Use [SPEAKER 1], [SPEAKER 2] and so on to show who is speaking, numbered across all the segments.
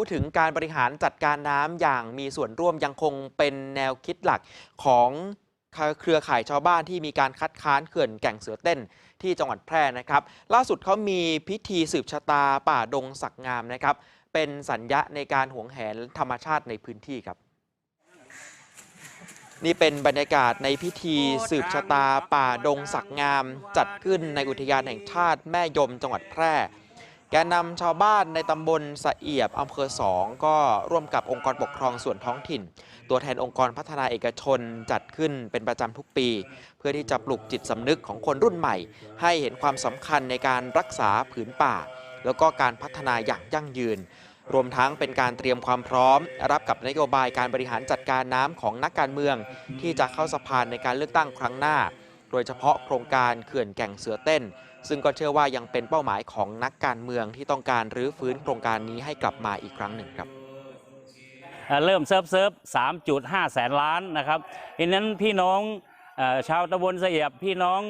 [SPEAKER 1] พูดถึงการบริหารจัดการน้ำอย่างมีส่วนร่วมยังคงเป็นแนวคิดหลักของเครือข่ายชาวบ้านที่มีการคัดค้านเขื่อนแก่งเสือเต้นที่จังหวัดแพร่นะครับ ล่าสุดเขามีพิธีสืบชะตาป่าดงศักงามนะครับ เป็นสัญญะในการหวงแหนธรรมชาติในพื้นที่ครับ นี่เป็นบรรยากาศในพิธีสืบชะตาป่าดงศักงาม จัดขึ้นในอุทยานแห่งชาติแม่ยมจังหวัดแพร่ แกนนำชาวบ้านในตำบลสะเอียบอำเภอสองก็ร่วมกับองค์กรปกครองส่วนท้องถิ่น ตัวแทนองค์กรพัฒนาเอกชนจัดขึ้นเป็นประจำทุกปี เพื่อที่จะปลุกจิตสำนึกของคนรุ่นใหม่ ให้เห็นความสำคัญในการรักษาผืนป่า แล้วก็การพัฒนาอย่างยั่งยืน รวมทั้งเป็นการเตรียมความพร้อม รับกับนโยบายการบริหารจัดการน้ำของนักการเมือง ที่จะเข้าสภาในการเลือกตั้งครั้งหน้า โดยเฉพาะโครงการเขื่อนแก่งเสือเต้น ซึ่งก็เชื่อว่ายังเป็นเป้าหมายของนักการเมืองที่ต้องการรื้อฟื้นโครงการนี้ให้กลับมาอีกครั้งหนึ่งครับ
[SPEAKER 2] เริ่มเซิร์ฟเซิร์ฟ3.5 แสนล้านนะครับดังนั้นพี่น้องอชาวตำบลเสียบพี่น้อง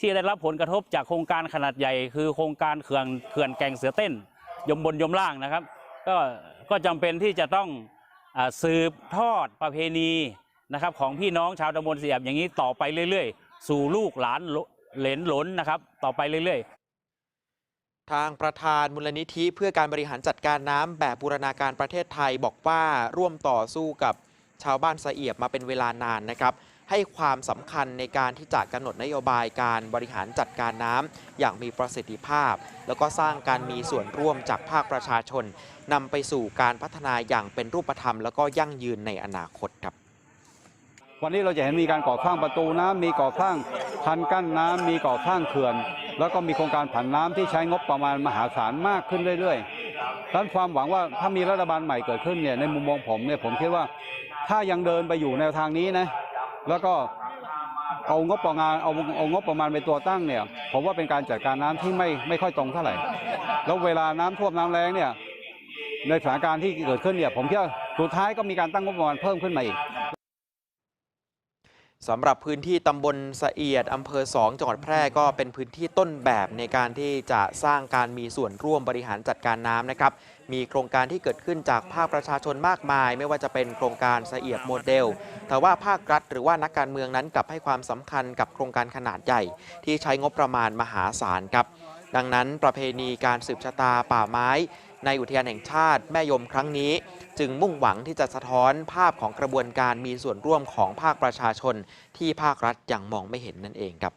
[SPEAKER 2] ที่ได้รับผลกระทบจากโครงการขนาดใหญ่ คือโครงการเขื่อนเขื่อนแก่งเสือเต้น ยมบนยมล่างนะครับ ก็ก็จำเป็นที่จะต้องอสืบทอดประเพณีนะครับของพี่น้องชาวตำบลเสียบอย่างนี้ต่อไปเรื่อยๆ สู่ลูกหลานเหลนหลนนะครับ ต่อไปเรื่อยๆ
[SPEAKER 1] ทางประธานมูลนิธิเพื่อการบริหารจัดการน้ำแบบบูรณาการประเทศไทยบอกว่าร่วมต่อสู้กับชาวบ้านสะเอียบมาเป็นเวลานานนะครับ ให้ความสำคัญในการที่จะกำหนดนโยบายการบริหารจัดการน้ำอย่างมีประสิทธิภาพ แล้วก็สร้างการมีส่วนร่วมจากภาคประชาชนนำไปสู่การพัฒนาอย่างเป็นรูปธรรม แล้วก็ยั่งยืนในอนาคตครับ
[SPEAKER 3] วันนี้เราจะเห็นมีการก่อสร้างประตูน้ำมีก่อสร้างคันกั้นน้ำมีก่อสร้างเขื่อน แล้วก็มีโครงการผันน้ำที่ใช้งบประมาณมหาศาลมากขึ้นเรื่อยๆดังนั้นความหวังว่าถ้ามีรัฐบาลใหม่เกิดขึ้นเนี่ยในมุมมองผมเนี่ยผมคิดว่าถ้ายังเดินไปอยู่แนวทางนี้นะแล้วก็เอางบประมาณเอาเอางบประมาณเป็นตัวตั้งเนี่ยผมว่าเป็นการจัดการน้ำที่ไม่ไม่ค่อยตรงเท่าไหร่ แล้วเวลาน้ำท่วมน้ำแล้งเนี่ยในสถานการณ์ที่เกิดขึ้นเนี่ยผมคิดว่าสุดท้ายก็มีการตั้งงบประมาณเพิ่มขึ้นมาอีก
[SPEAKER 1] สำหรับพื้นที่ตำบลสะเอียดอำเภอสองจังหวัดแพร่ก็เป็นพื้นที่ต้นแบบในการที่จะสร้างการมีส่วนร่วมบริหารจัดการน้ำนะครับ มีโครงการที่เกิดขึ้นจากภาคประชาชนมากมาย ไม่ว่าจะเป็นโครงการสะเอียดโมเดล แต่ว่าภาครัฐหรือว่านักการเมืองนั้นกลับให้ความสำคัญกับโครงการขนาดใหญ่ ที่ใช้งบประมาณมหาศาลครับดังนั้นประเพณีการสืบชะตาป่าไม้ ในอุทยานแห่งชาติแม่ยมครั้งนี้ จึงมุ่งหวังที่จะสะท้อนภาพของกระบวนการมีส่วนร่วมของภาคประชาชน ที่ภาครัฐยังมองไม่เห็นนั่นเองครับ